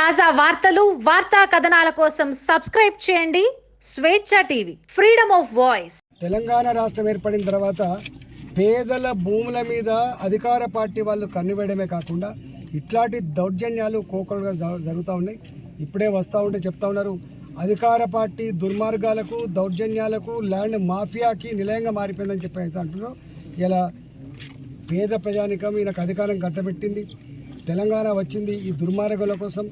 తాజా వార్తలు వార్తా కథనాల కోసం సబ్స్క్రైబ్ చేయండి. స్వేచ్ఛ TV freedom of voice. Telangana రాష్ట్రం ఏర్పడిన తర్వాత పేదల భూముల మీద అధికార పార్టీ వాళ్ళు కన్నువేయడమే కాకుండా ఇట్లాంటి దౌర్జన్యాలు కోకలుగా జ- జరుగుతూ ఉన్నాయి. ఇప్పుడే వస్తూ ఉంటే చెప్తా ఉన్నారు అధికార పార్టీ దుర్మార్గాలకు దౌర్జన్యాలకు ల్యాండ్ మాఫియాకి నిలయంగా మారిపోయిందని చెప్పేసి అంటున్నారు. ఇలా పేద ప్రజానికం ఈయనకు అధికారం కట్టబెట్టింది. తెలంగాణ వచ్చింది ఈ దుర్మార్గుల కోసం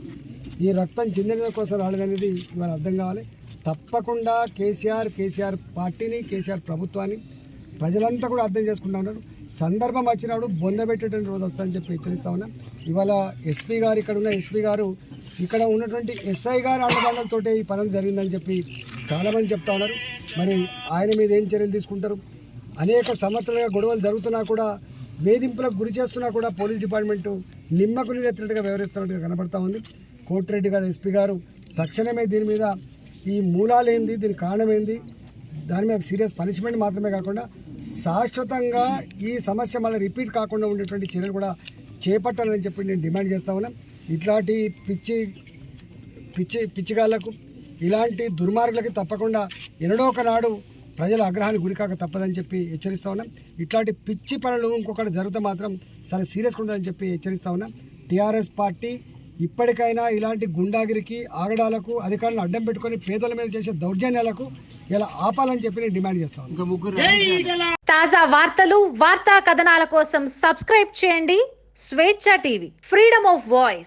ఈ రక్తం చెందిన కోసం రాలేదనేది ఇవాళ అర్థం కావాలి. తప్పకుండా కేసీఆర్ కేసీఆర్ పార్టీని కేసీఆర్ ప్రభుత్వాన్ని ప్రజలంతా కూడా అర్థం చేసుకుంటా ఉన్నారు. సందర్భం వచ్చినప్పుడు బొందబెట్టేటువంటి రోజు వస్తుందని చెప్పి హెచ్చరిస్తా ఉన్నా. ఇవాళ ఎస్పీ గారు ఇక్కడ ఉన్న ఎస్పీ గారు ఇక్కడ ఉన్నటువంటి ఎస్ఐ గారు అండదండలతోటే ఈ పనులు జరిగిందని చెప్పి చాలామంది చెప్తా ఉన్నారు. మరి ఆయన మీద ఏం చర్యలు తీసుకుంటారు? అనేక సంవత్సరాలుగా గొడవలు జరుగుతున్నా కూడా వేధింపులకు గురి చేస్తున్నా కూడా పోలీస్ డిపార్ట్మెంటు నిమ్మకు నీరెత్తినట్టుగా వ్యవహరిస్తున్నట్టుగా కనబడతా ఉంది. కోటిరెడ్డి గారు ఎస్పీ గారు తక్షణమే దీని మీద ఈ మూలాలు ఏంది దీని కారణం ఏంది దాని మీద సీరియస్ పనిష్మెంట్ మాత్రమే కాకుండా శాశ్వతంగా ఈ సమస్య మళ్ళీ రిపీట్ కాకుండా ఉండేటువంటి చర్యలు కూడా చేపట్టాలని చెప్పి నేను డిమాండ్ చేస్తా ఉన్నా. ఇట్లాంటి పిచ్చి పిచ్చి పిచ్చిగాళ్ళకు ఇలాంటి దుర్మార్గులకి తప్పకుండా ఎన్నడో ఒకనాడు ప్రజల ఆగ్రహానికి గురికాక తప్పదని చెప్పి హెచ్చరిస్తా ఉన్నాం. ఇట్లాంటి పిచ్చి పనులు ఇంకొకటి జరిగితే మాత్రం చాలా సీరియస్గా ఉంటుందని చెప్పి హెచ్చరిస్తా ఉన్నాం. టీఆర్ఎస్ పార్టీ ఇప్పటికైనా ఇలాంటి గుండాగిరికి ఆగడాలకు అధికారులను అడ్డం పెట్టుకొని పేదల మీద చేసే దౌర్జన్యాలకు ఇలా ఆపాలని చెప్పి నేను డిమాండ్ చేస్తా ముగ్గురు తాజా వార్తలు వార్తా కథనాల కోసం సబ్స్క్రైబ్ చేయండి. స్వేచ్ఛ టీవీ ఫ్రీడమ్ ఆఫ్ వాయిస్.